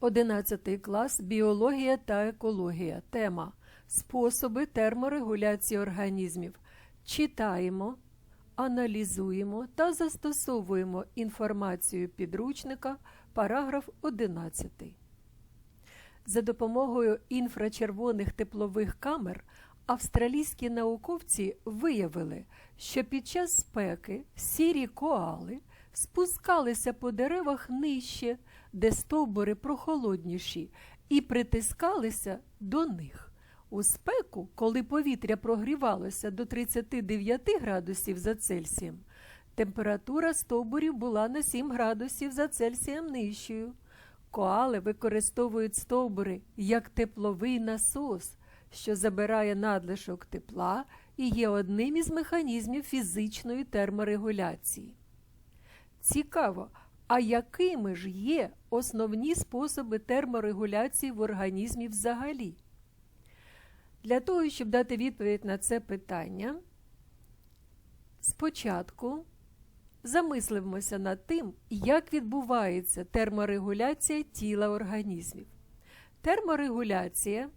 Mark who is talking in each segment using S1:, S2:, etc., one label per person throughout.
S1: 11 клас Біологія та екологія. Тема Способи терморегуляції організмів. Читаємо, аналізуємо та застосовуємо інформацію підручника, параграф 11. За допомогою інфрачервоних теплових камер австралійські науковці виявили, що під час спеки сірі коали спускалися по деревах нижче, де стовбури прохолодніші, і притискалися до них. У спеку, коли повітря прогрівалося до 39 градусів за Цельсієм, температура стовбурів була на 7 градусів за Цельсієм нижчою. Коали використовують стовбури як тепловий насос, що забирає надлишок тепла і є одним із механізмів фізичної терморегуляції. Цікаво, а якими ж є основні способи терморегуляції в організмі взагалі? Для того, щоб дати відповідь на це питання, спочатку замислимося над тим, як відбувається терморегуляція тіла організмів. Терморегуляція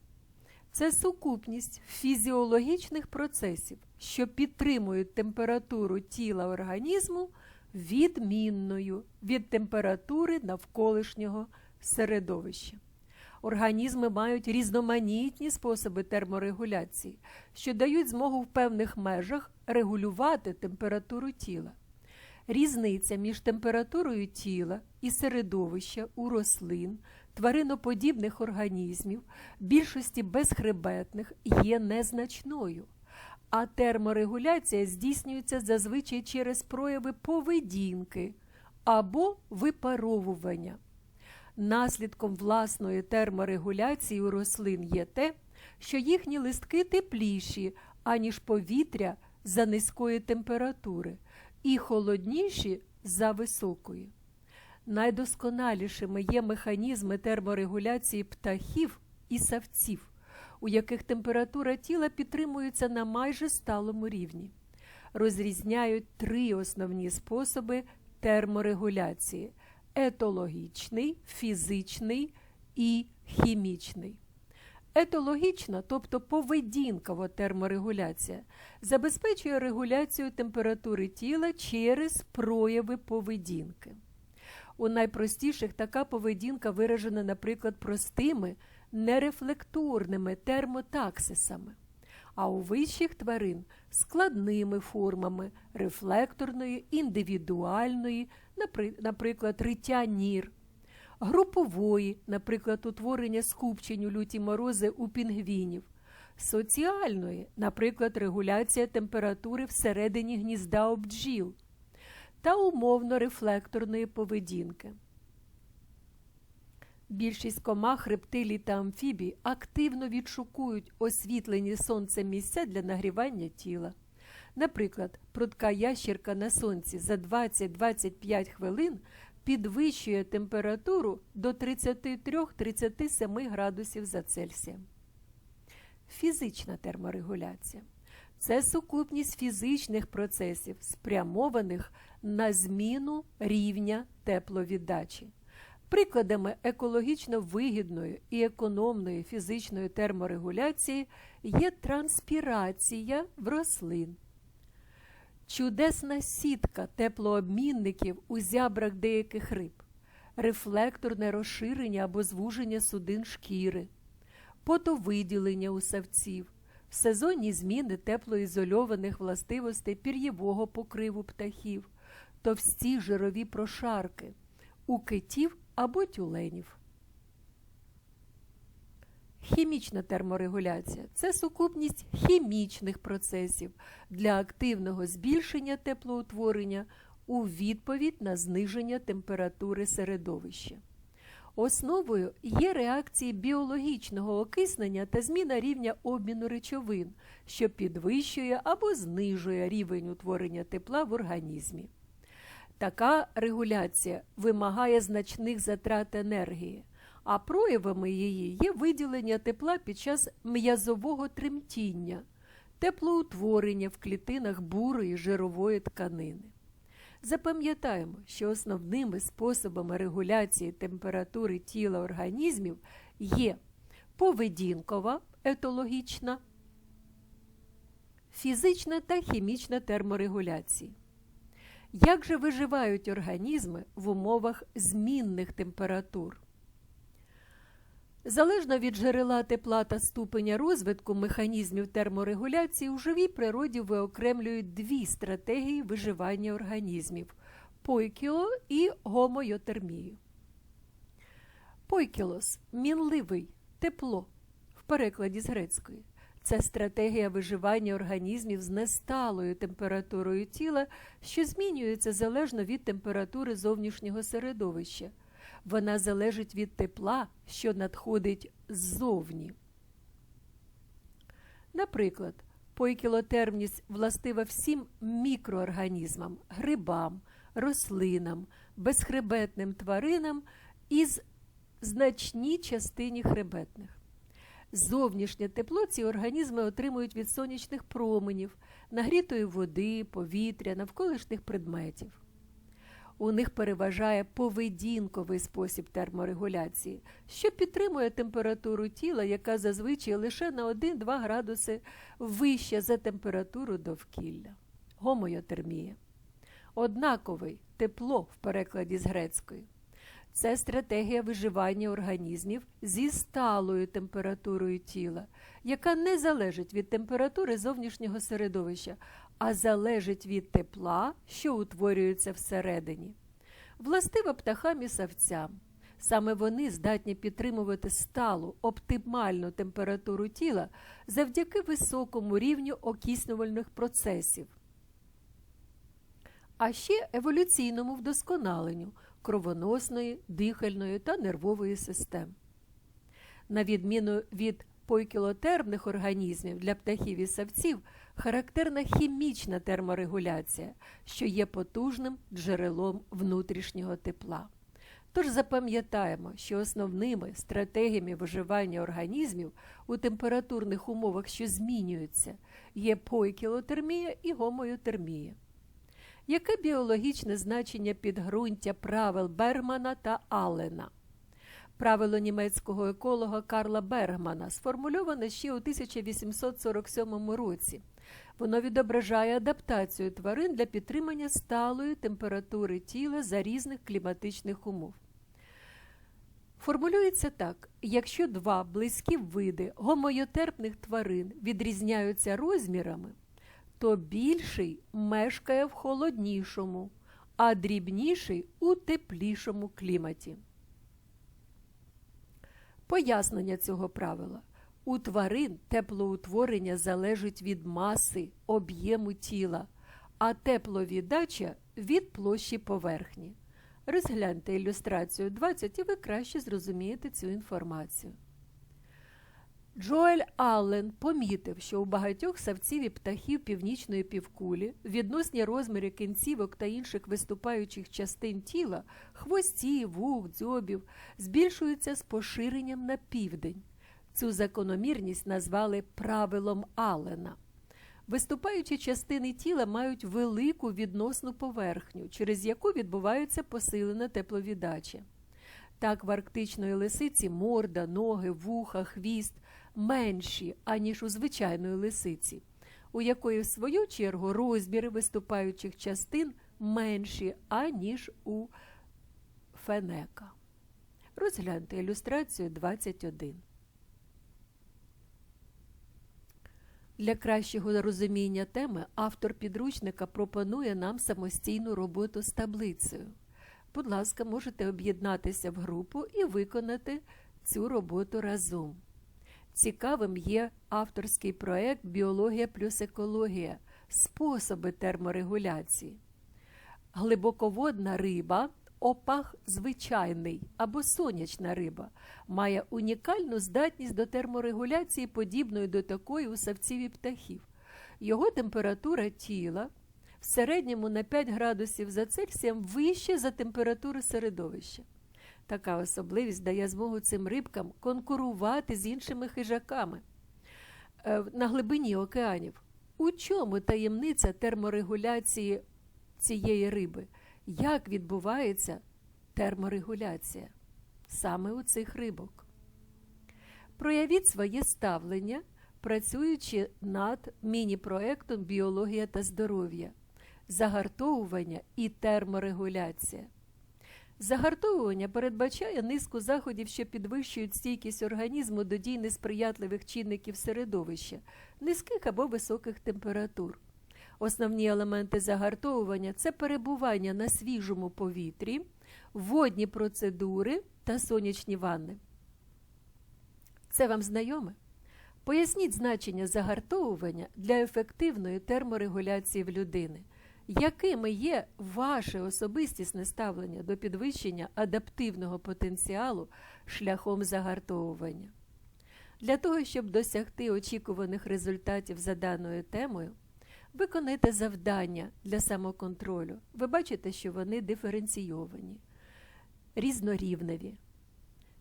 S1: це сукупність фізіологічних процесів, що підтримують температуру тіла організму відмінною від температури навколишнього середовища. Організми мають різноманітні способи терморегуляції, що дають змогу в певних межах регулювати температуру тіла. Різниця між температурою тіла і середовища у рослин, твариноподібних організмів, більшості безхребетних є незначною, а терморегуляція здійснюється зазвичай через прояви поведінки або випаровування. Наслідком власної терморегуляції у рослин є те, що їхні листки тепліші, аніж повітря за низької температури, і холодніші за високої. Найдосконалішими є механізми терморегуляції птахів і савців, у яких температура тіла підтримується на майже сталому рівні. Розрізняють три основні способи терморегуляції етологічний, фізичний і хімічний. Етологічна, тобто поведінкова терморегуляція, забезпечує регуляцію температури тіла через прояви поведінки. У найпростіших така поведінка виражена, наприклад, простими нерефлекторними термотаксисами, а у вищих тварин складними формами рефлекторної, індивідуальної, наприклад, риття нір, групової, наприклад, утворення скупчень у люті морози у пінгвінів, соціальної, наприклад, регуляція температури всередині гнізда у бджіл, та умовно-рефлекторної поведінки. Більшість комах, рептилій та амфібій активно відшукують освітлені сонцем місця для нагрівання тіла. Наприклад, прудка ящірка на сонці за 20-25 хвилин підвищує температуру до 33-37 градусів за Цельсієм. Фізична терморегуляція це сукупність фізичних процесів, спрямованих на зміну рівня тепловіддачі. Прикладами екологічно вигідної і економної фізичної терморегуляції є транспірація в рослин. Чудесна сітка теплообмінників у зябрах деяких риб, рефлекторне розширення або звуження судин шкіри, потовиділення у савців, сезонні зміни теплоізольованих властивостей пір'євого покриву птахів, товсті жирові прошарки, у китів або тюленів. Хімічна терморегуляція це сукупність хімічних процесів для активного збільшення теплоутворення у відповідь на зниження температури середовища. Основою є реакції біологічного окиснення та зміна рівня обміну речовин, що підвищує або знижує рівень утворення тепла в організмі. Така регуляція вимагає значних затрат енергії, а проявами її є виділення тепла під час м'язового тремтіння, теплоутворення в клітинах бурої жирової тканини. Запам'ятаємо, що основними способами регуляції температури тіла організмів є поведінкова етологічна, фізична та хімічна терморегуляції. Як же виживають організми в умовах змінних температур? Залежно від джерела тепла та ступеня розвитку механізмів терморегуляції у живій природі виокремлюють дві стратегії виживання організмів пойкіло і гомойотермію. Пойкілос мінливий, тепло в перекладі з грецької. Це стратегія виживання організмів з несталою температурою тіла, що змінюється залежно від температури зовнішнього середовища. Вона залежить від тепла, що надходить ззовні. Наприклад, поікілотермність властива всім мікроорганізмам, грибам, рослинам, безхребетним тваринам із значній частині хребетних. Зовнішнє тепло ці організми отримують від сонячних променів, нагрітої води, повітря, навколишніх предметів. У них переважає поведінковий спосіб терморегуляції, що підтримує температуру тіла, яка зазвичай лише на 1-2 градуси вища за температуру довкілля. Гомойотермія. Однаковий тепло в перекладі з грецької. Це стратегія виживання організмів зі сталою температурою тіла, яка не залежить від температури зовнішнього середовища, а залежить від тепла, що утворюється всередині. Властива птахам і савцям. Саме вони здатні підтримувати сталу, оптимальну температуру тіла завдяки високому рівню окиснювальних процесів, а ще еволюційному вдосконаленню кровоносної, дихальної та нервової систем. На відміну від пойкілотермних організмів для птахів і савців характерна хімічна терморегуляція, що є потужним джерелом внутрішнього тепла. Тож запам'ятаємо, що основними стратегіями виживання організмів у температурних умовах, що змінюються, є пойкілотермія і гомойотермія. Яке біологічне значення підґрунтя правил Бергмана та Аллена? Правило німецького еколога Карла Бергмана сформульоване ще у 1847 році. Воно відображає адаптацію тварин для підтримання сталої температури тіла за різних кліматичних умов. Формулюється так: якщо два близькі види гомойотерпних тварин відрізняються розмірами, то більший мешкає в холоднішому, а дрібніший у теплішому кліматі. Пояснення цього правила. У тварин теплоутворення залежить від маси, об'єму тіла, а тепловіддача від площі поверхні. Розгляньте ілюстрацію 20 і ви краще зрозумієте цю інформацію. Джоель Аллен помітив, що у багатьох савців і птахів північної півкулі відносні розміри кінцівок та інших виступаючих частин тіла, хвостів, вух, дзьобів збільшуються з поширенням на південь. Цю закономірність назвали правилом Аллена. Виступаючі частини тіла мають велику відносну поверхню, через яку відбувається посилена тепловіддача. Так, в арктичної лисиці морда, ноги, вуха, хвіст менші, аніж у звичайної лисиці, у якої, в свою чергу, розміри виступаючих частин менші, аніж у фенека. Розгляньте ілюстрацію 21. Для кращого розуміння теми автор підручника пропонує нам самостійну роботу з таблицею. Будь ласка, можете об'єднатися в групу і виконати цю роботу разом. Цікавим є авторський проект Біологія плюс екологія способи терморегуляції. Глибоководна риба, опах звичайний або сонячна риба, має унікальну здатність до терморегуляції, подібної до такої у савців і птахів. Його температура тіла в середньому на 5 градусів за Цельсієм вище за температуру середовища. Така особливість дає змогу цим рибкам конкурувати з іншими хижаками на глибині океанів. У чому таємниця терморегуляції цієї риби, як відбувається терморегуляція саме у цих рибок. Проявіть своє ставлення, працюючи над міні-проектом Біологія та здоров'я, загартовування і терморегуляція. Загартовування передбачає низку заходів, що підвищують стійкість організму до дій несприятливих чинників середовища, низьких або високих температур. Основні елементи загартовування це перебування на свіжому повітрі, водні процедури та сонячні ванни. Це вам знайоме? Поясніть значення загартовування для ефективної терморегуляції в людини. Якими є ваше особистісне ставлення до підвищення адаптивного потенціалу шляхом загартовування? Для того, щоб досягти очікуваних результатів за даною темою, виконайте завдання для самоконтролю. Ви бачите, що вони диференційовані, різнорівневі.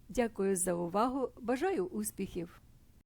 S1: Дякую за увагу. Бажаю успіхів!